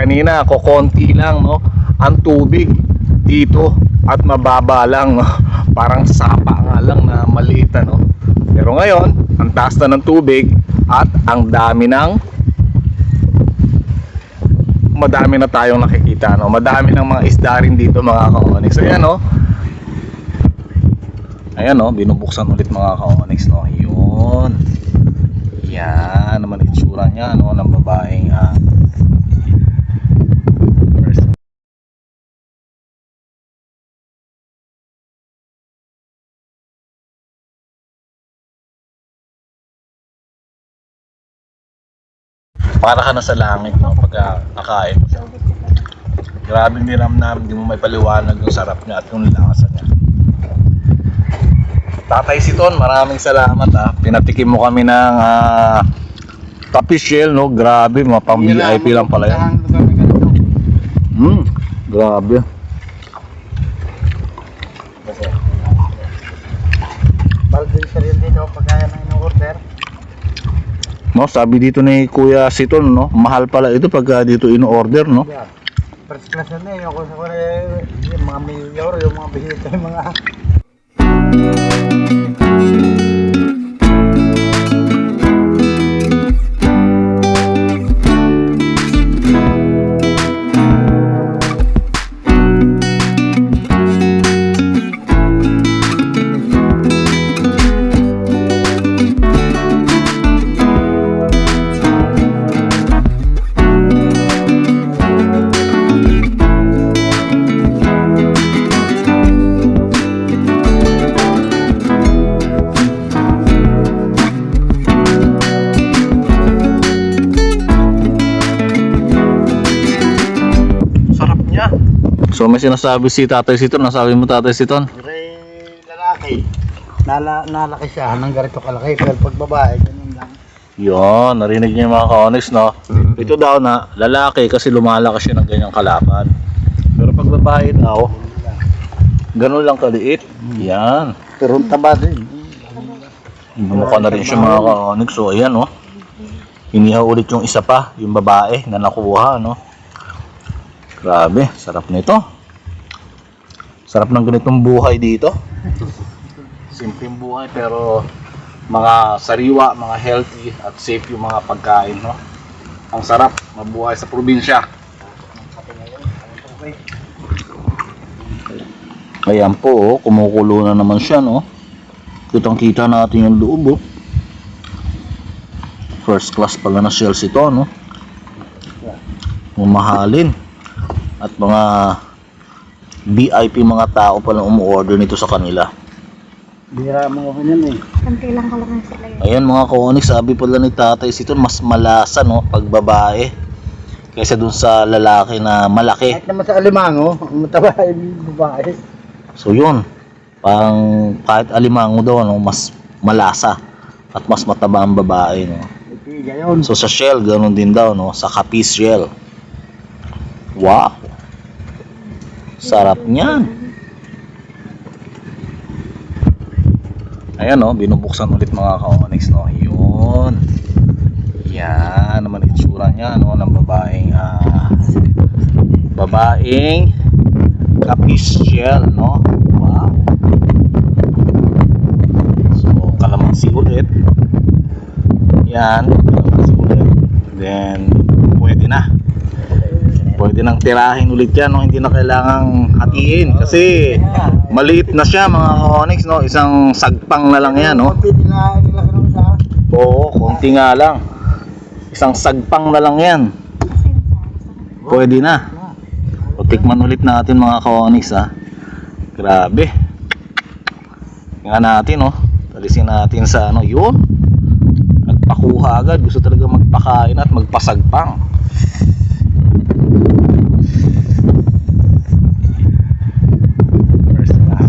kanina kokonti lang no? Ang tubig dito at mababa lang parang sapa nga lang na maliit ano? Pero ngayon ang taas na ng tubig at ang dami ng madami na tayong nakikita no? Madami ng mga isda rin dito mga ka-onyx. Ayan no? Ayan no? Binubuksan ulit mga ka-onyx no? Yun yan naman itsura niya no? Ng babaeng ah, para ka na sa langit no pagka nakain siya grabe niramnam hindi mo may paliwanag yung sarap niya at yung lasa niya Tatay Siton, maraming salamat ah. Pinatikim mo kami ng ah, Tapi Shell, no? Grabe, mga pang VIP lang pala yan. Hmm, grabe. Baldwin sa rin dito pagkaya na in-order. No, sabi dito ni Kuya Siton, no? Mahal pala ito pagka dito in-order, no? Yeah. First class na eh. Kung sa yung mga mayor, yung mga bisita, yung mga... So may sinasabi si Tatay Siton, nasabi mo Tatay Siton? Lalaki. Nala, nalaki siya ng ganito kalaki. Pero pag babae, ganun lang. Yon, narinig niyo yung mga ka-onyx, no? Ito daw na lalaki kasi lumalakas siya ng ganyang kalapan. Pero pag babae daw, ganun lang kaliit. Yan. Pero ang taba din. Bumukha na rin siya mga ka-onyx. So, ayan, no? Inihaw ulit yung isa pa, yung babae na nakuha, no? Grabe, sarap nito. Sarap ng ganitong buhay dito. Simpleng buhay pero mga sariwa, mga healthy at safe yung mga pagkain, no? Ang sarap mabuhay sa probinsya. Ayan po, oh, kumukulo na naman siya, no? Kitang kita natin yung loob, oh. First class pala na shells ito, no? Mamahalin. At mga VIP mga tao palang umu-order nito sa kanila. Bira mga ganyan eh. Kanti lang kalangan sila yun. Ayan mga ka sabi pala ni tatay Siton, mas malasa, no? Pag babae. Kaysa dun sa lalaki na malaki. Kahit naman sa alimango, ang mataba yung babae. So yun, parang kahit alimango daw, no, mas malasa at mas mataba ang babae, no. So sa shell, ganun din daw, no, sa kapis shell. Wow! Sarap niyan. Ayan, no, binubuksan ulit mga ka-onyx, no. Yun. Yan naman itsura niya, no, ng babaeng ah, babaeng kapis shell, no. Wow. So, kalamansi ulit. Yan, kalamansi ulit. Then. Pwede nang tirahin ulit yan, no? hindi na kailangang hatiin. Kasi, maliit na siya mga onyx, no? Isang sagpang na lang yan, no? Oo, konti nga lang. Isang sagpang na lang yan. Pwede na. O, tikman ulit natin mga ka-onyx, ha? Grabe. Tingnan natin, oh. Talisin natin sa ano, yun. Nagpakuha agad. Gusto talaga magpakain at magpasagpang. First na.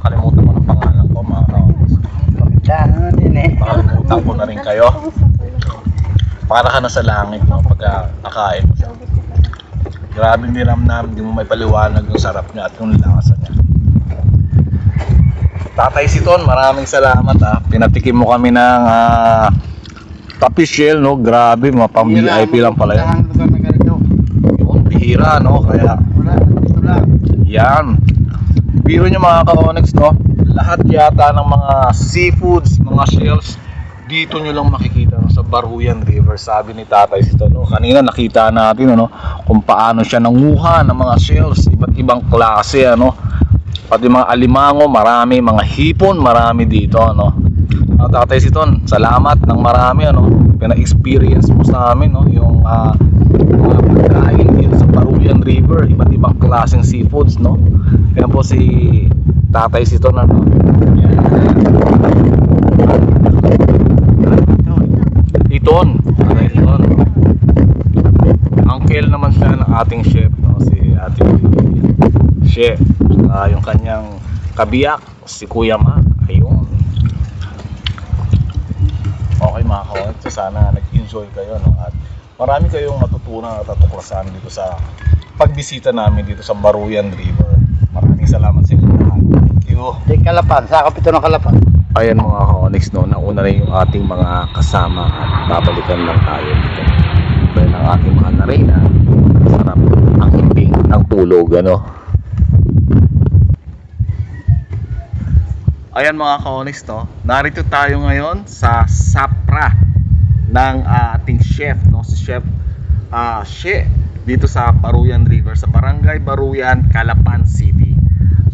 Kalimutan ko ng pangalan ko, mga ka-onyx. Dahil na din eh. Makalimutan ko na rin kayo. Para ka na sa langit, no? Pagka nakain mo siya. Grabe hindi namnam, hindi mo may paliwanag yung sarap niya at yung lasa niya. Tatay Siton, maraming salamat ah. Pinatikim mo kami ng ah, Tapi Shell, no? Grabe, mga pang VIP lang pala yun. Yung bihira, no? Kaya, yan. Biro nyo mga ka-onyx, no? Lahat yata ng mga seafoods, mga shells, dito nyo lang makikita no? sa Baruyan River. Sabi ni Tatay Sito, no? Kanina nakita natin, ano? Kung paano siya nanguha ng mga shells, iba't ibang klase, ano? Pati mga alimango, marami, mga hipon, marami dito, ano? Uh, Tatay Siton, salamat ng marami, ano? Pina-experience mo sa amin, no? Yung ah, mga pagkain dito sa Baruyan River, iba't ibang klaseng seafoods, no? Yan po si Tatay Siton, ano? Yan. Iton, Tatay Siton. Uncle naman siya ng ating chef, no? Si ating chef. Ah, yung kanyang kabiyak, si Kuya Ma. Ayun. Okay mga kawat, so sana nag-enjoy kayo no? at marami kayong matutunan at natuklasan dito sa pagbisita namin dito sa Baruyan River. Maraming salamat sa inyo lahat. Thank you. Kalapan, sakop ito ng kalapan. Ayan mga ka-onyx no, nauna na yung ating mga kasama at babalikan lang tayo dito. Dahil ang ating mahal na reyna, sarap ang himping ng tulog ano. Ayan mga ka-onyx no, narito tayo ngayon sa Sapra ng ah, ating chef no, si Chef ah She dito sa Baruyan River sa Barangay Baruyan, Calapan City.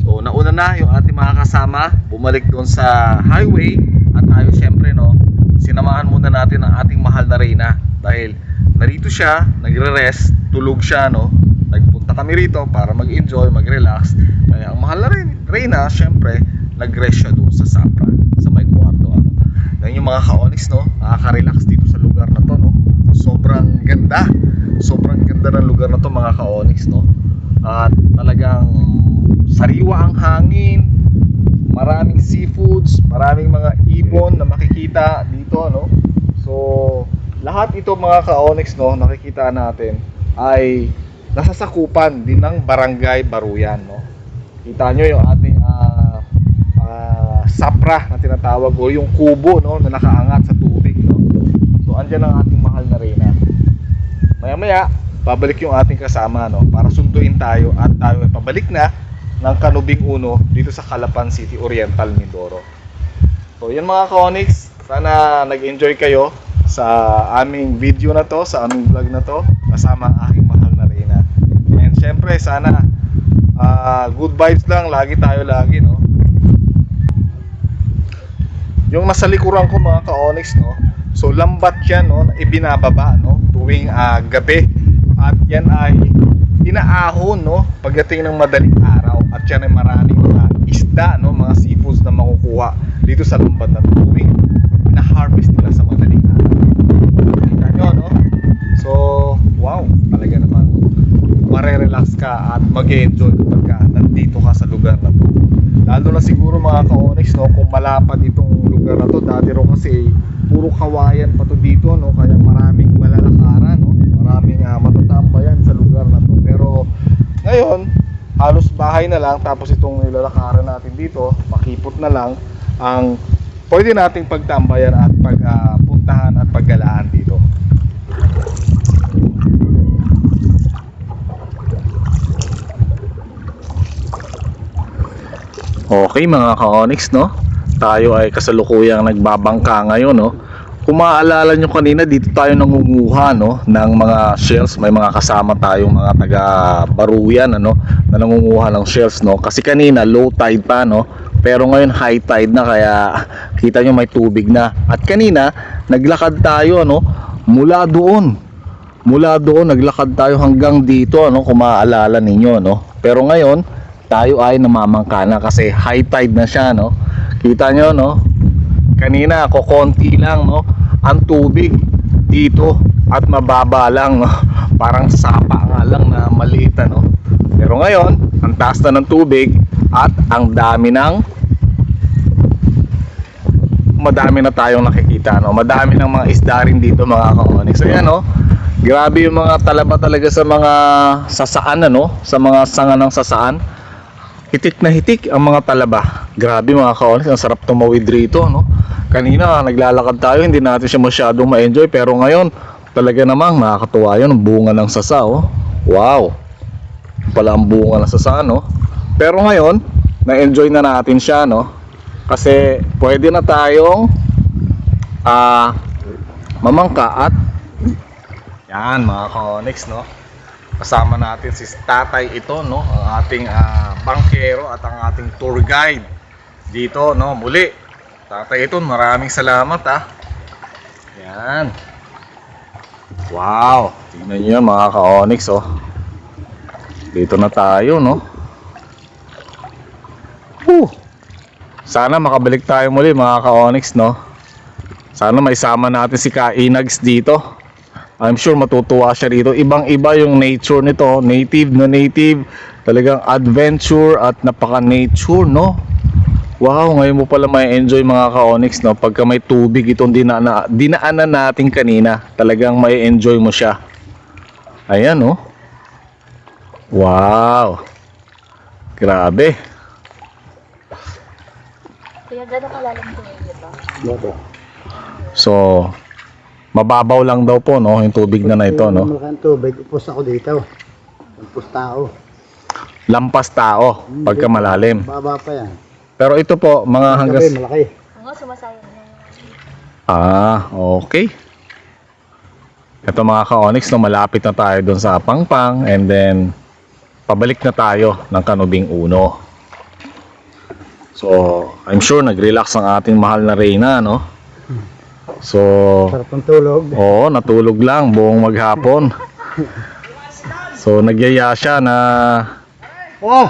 So nauna na yung ating mga kasama, bumalik doon sa highway at tayo syempre no, sinamahan muna natin ang ating mahal na Reyna dahil narito siya, nagre-rest, tulog siya no. Nagpunta kami rito para mag-enjoy, mag-relax. Kaya ang mahal na Reyn- Reyna, syempre, nag-rest siya doon sa Sapra, sa may kwarto ano. Yan yung mga ka-onyx no, nakaka-relax dito sa lugar na to no. Sobrang ganda. Sobrang ganda ng lugar na to mga ka-onyx no. At talagang sariwa ang hangin, maraming seafoods, maraming mga ibon na makikita dito no. So, lahat ito mga ka-onyx no, nakikita natin ay nasasakupan din ng Barangay Baruyan no. Kita nyo yung ating ah, ah, sapra na tinatawag o yung kubo no na nakaangat sa tubig no. So andyan ang ating mahal na reyna. Maya maya babalik yung ating kasama no para sunduin tayo at tayo ay pabalik na ng Kanubing Uno dito sa Calapan City Oriental Mindoro. So yan mga ka-Onyx, sana nag-enjoy kayo sa aming video na to, sa aming vlog na to kasama ang aking mahal na reyna. And syempre sana ah, good vibes lang, lagi tayo lagi no. Yung nasa likuran ko mga ka-onyx no. So lambat yan no, na ibinababa no tuwing ah, gabi. At yan ay inaahon no? Pagdating ng madaling araw at yan ay maraming mga isda no, mga seafoods na makukuha dito sa lambat na tuwing. Na-harvest nila sa madaling araw. Nyo no? So, wow, talaga naman marerelax ka at mag-enjoy kapag ka nandito ka sa lugar na to. Lalo na siguro mga ka-onyx no, kung malapad itong lugar na to, dati ro kasi puro kawayan pa to dito no, kaya maraming malalakaran no, maraming uh, matatambayan sa lugar na ngayon, halos bahay na lang tapos itong nilalakaran natin dito, pakipot na lang ang pwede nating pagtambayan at pagpuntahan at paggalaan dito. Okay mga ka-onyx no Tayo ay kasalukuyang nagbabangka ngayon no Kung maaalala nyo kanina dito tayo nangunguha no? Ng mga shells. May mga kasama tayong mga taga Baruyan ano? Na nangunguha ng shells no? Kasi kanina low tide pa no? Pero ngayon high tide na kaya kita nyo may tubig na. At kanina naglakad tayo no? Mula doon. Mula doon naglakad tayo hanggang dito ano? Kung maaalala ninyo no? Pero ngayon tayo ay namamangka na kasi high tide na siya no? Kita nyo no kanina ko konti lang no? Ang tubig dito at mababa lang parang sapa nga lang na maliit no pero ngayon ang taas na ng tubig at ang dami ng madami na tayong nakikita no? Madami ng mga isda rin dito mga ka-onyx. So yan no? Grabe yung mga talaba talaga sa mga sasaan ano, sa mga sanga ng sasaan. Hitik na hitik ang mga talaba. Grabe mga kaonis, ang sarap tumawid rito, no? Kanina naglalakad tayo, hindi natin siya masyadong ma-enjoy pero ngayon talaga namang nakakatuwa yun, bunga ng sasa, oh. Wow. Pala ang bunga ng sasa, no? Pero ngayon, na-enjoy na natin siya, no? Kasi pwede na tayong ah mamangka at yan mga ka-onyx no kasama natin si tatay ito no ang ating ah, bangkero at ang ating tour guide dito no muli tatay ito maraming salamat ah. Yan. Wow. Tingnan nyo yan, mga ka-onyx oh. Dito na tayo no? Whew. sana makabalik tayo muli mga ka-onyx no? Sana maisama natin si Kainags dito. I'm sure matutuwa siya dito. Ibang-iba yung nature nito, native na native, talagang adventure at napaka-nature, no? Wow, ngayon mo pala may enjoy mga ka-onyx, no? Pagka may tubig itong dinana, dinaanan natin kanina, talagang may enjoy mo siya. Ayan, no? Wow. Grabe. Kuya, gano'n kalalim po yun, di ba? Opo. So, mababaw lang daw po, no? Yung tubig na na ito, no? Malaking tubig, upos ako dito. Upos tao. Lampas tao, pagka malalim. Baba pa yan. Pero ito po, mga hanggang... Gabi, malaki. Oo, sumasayang na. Ah, okay. Ito mga ka-onyx, no, malapit na tayo doon sa Pangpang and then pabalik na tayo ng Kanubing Uno. So, I'm sure nag-relax ang ating mahal na Reyna, no? So, Sarap ng tulog. oo, natulog lang buong maghapon. So, nagyaya siya na Oh!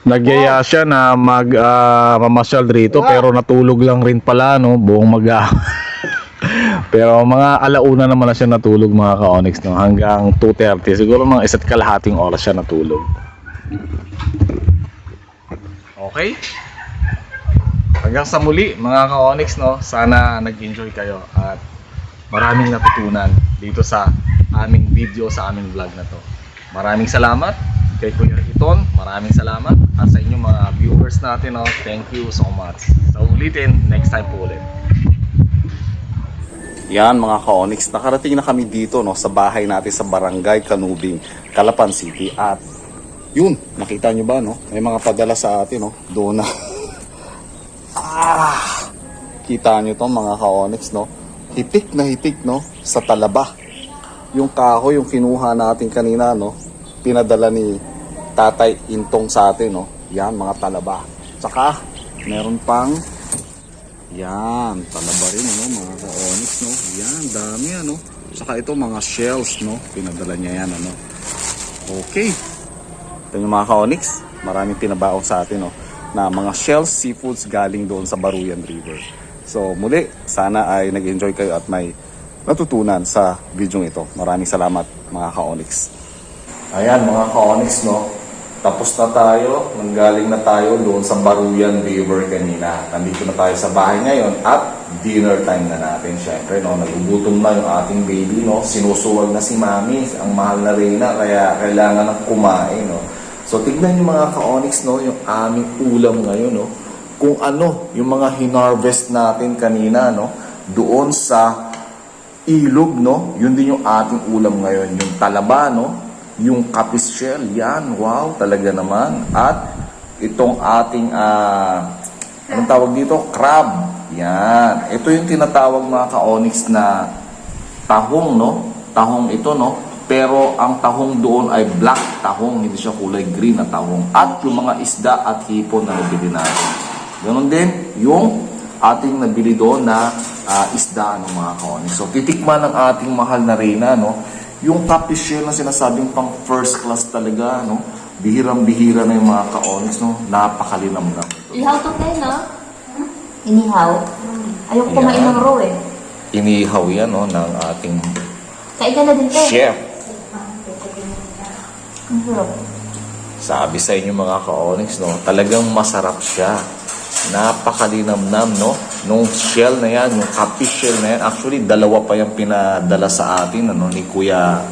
Nagyaya siya na mag ah, mamasyal rito pero natulog lang rin pala no? Buong mag Pero mga alauna naman na siya natulog mga ka-onyx no? Hanggang 2:30 siguro mga isa't kalahating oras siya natulog. Okay? Hanggang sa muli mga ka-onyx no? Sana nag-enjoy kayo at maraming natutunan dito sa aming video sa aming vlog na to. Maraming salamat kay Kuya Iton, maraming salamat at sa inyong mga viewers natin, oh, thank you so much. Sa ulitin, next time po ulit. Yan mga ka-onyx, nakarating na kami dito no, sa bahay natin sa Barangay Kanubing, Calapan City at yun, nakita nyo ba no? May mga padala sa atin no, doon na. ah, kita nyo to mga ka-onyx no? Hitik na hitik no, sa talaba. Yung kahoy, yung kinuha natin kanina no, pinadala ni Tatay Intong sa atin, no? Yan, mga talaba. Tsaka, meron pang yan, talaba rin, ano, mga ka-onyx, no? Yan, dami, ano? Tsaka ito, mga shells, no? Pinadala niya yan, ano? Okay. Ito yung mga ka-onyx, maraming pinabaong sa atin, no? Na mga shells, seafoods galing doon sa Baruyan River. So, muli, sana ay nag-enjoy kayo at may natutunan sa video ito. Maraming salamat, mga ka-onyx. Ayan mga ka-onyx no. Tapos na tayo, nanggaling na tayo doon sa Baruyan River kanina. Nandito na tayo sa bahay ngayon at dinner time na natin syempre no. Nagugutom na yung ating baby no. Sinusuwag na si Mami, ang mahal na Reyna kaya kailangan ng kumain no. So tignan yung mga ka-onyx no, yung aming ulam ngayon no. Kung ano yung mga hinarvest natin kanina no doon sa ilog, no? Yun din yung ating ulam ngayon. Yung talaba, no? Yung kapis shell, yan. Wow, talaga naman. At itong ating, ah, anong tawag dito? Crab. Yan. Ito yung tinatawag mga ka-onyx na tahong, no? Tahong ito, no? Pero ang tahong doon ay black tahong, hindi siya kulay green na tahong. At yung mga isda at hipon na nabili natin. Ganon din yung ating nabili doon na ah, isda ng mga kaonis. So titikman ng ating mahal na Reyna, no? Yung tapis shell na sinasabing pang first class talaga, no? Bihirang-bihira na yung mga kaonis, no? Napakalinamnam. Ihaw to tayo, no? Inihaw? Ayoko kumain ng raw eh. Inihaw yan, no? Ng ating Kain ka na din tayo. chef. Ang sarap. Sabi sa inyo mga ka-onyx, no? Talagang masarap siya. Napakalinamnam, no? Nung shell na yan, yung catfish shell na yan. Actually, dalawa pa yung pinadala sa atin, ano, ni Kuya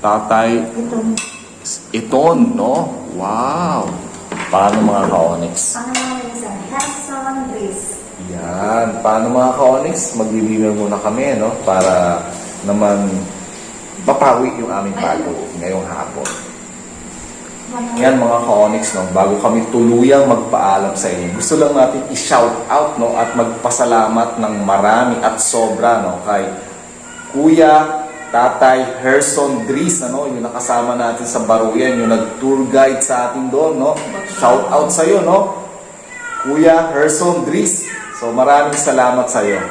Tatay Iton, no? Wow! Paano mga ka-onyx? Yan. Paano mga ka-onyx? Magdi-dinner muna kami, no? Para naman mapawi yung aming bago ngayong hapon. Yan mga ka-onyx, no? Bago kami tuluyang magpaalam sa inyo, gusto lang natin i-shout out, no? At magpasalamat ng marami at sobra, no? Kay Kuya Tatay Herson Dries, ano? Yung nakasama natin sa Baruyan, yung nag-tour guide sa atin doon, no? Shout out sa iyo, no? Kuya Herson Dries. So maraming salamat sa iyo.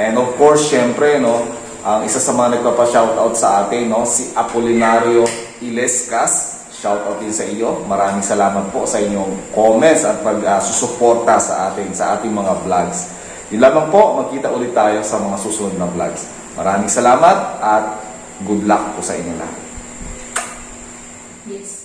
And of course, syempre, no, ang isa sa mga nagpapa-shoutout sa atin, no, si Apolinario Ilescas. Shoutout din sa iyo. Maraming salamat po sa inyong comments at pag-susuporta sa atin, sa ating mga vlogs. Yun lamang po, magkita ulit tayo sa mga susunod na vlogs. Maraming salamat at good luck po sa inyo lahat. Yes.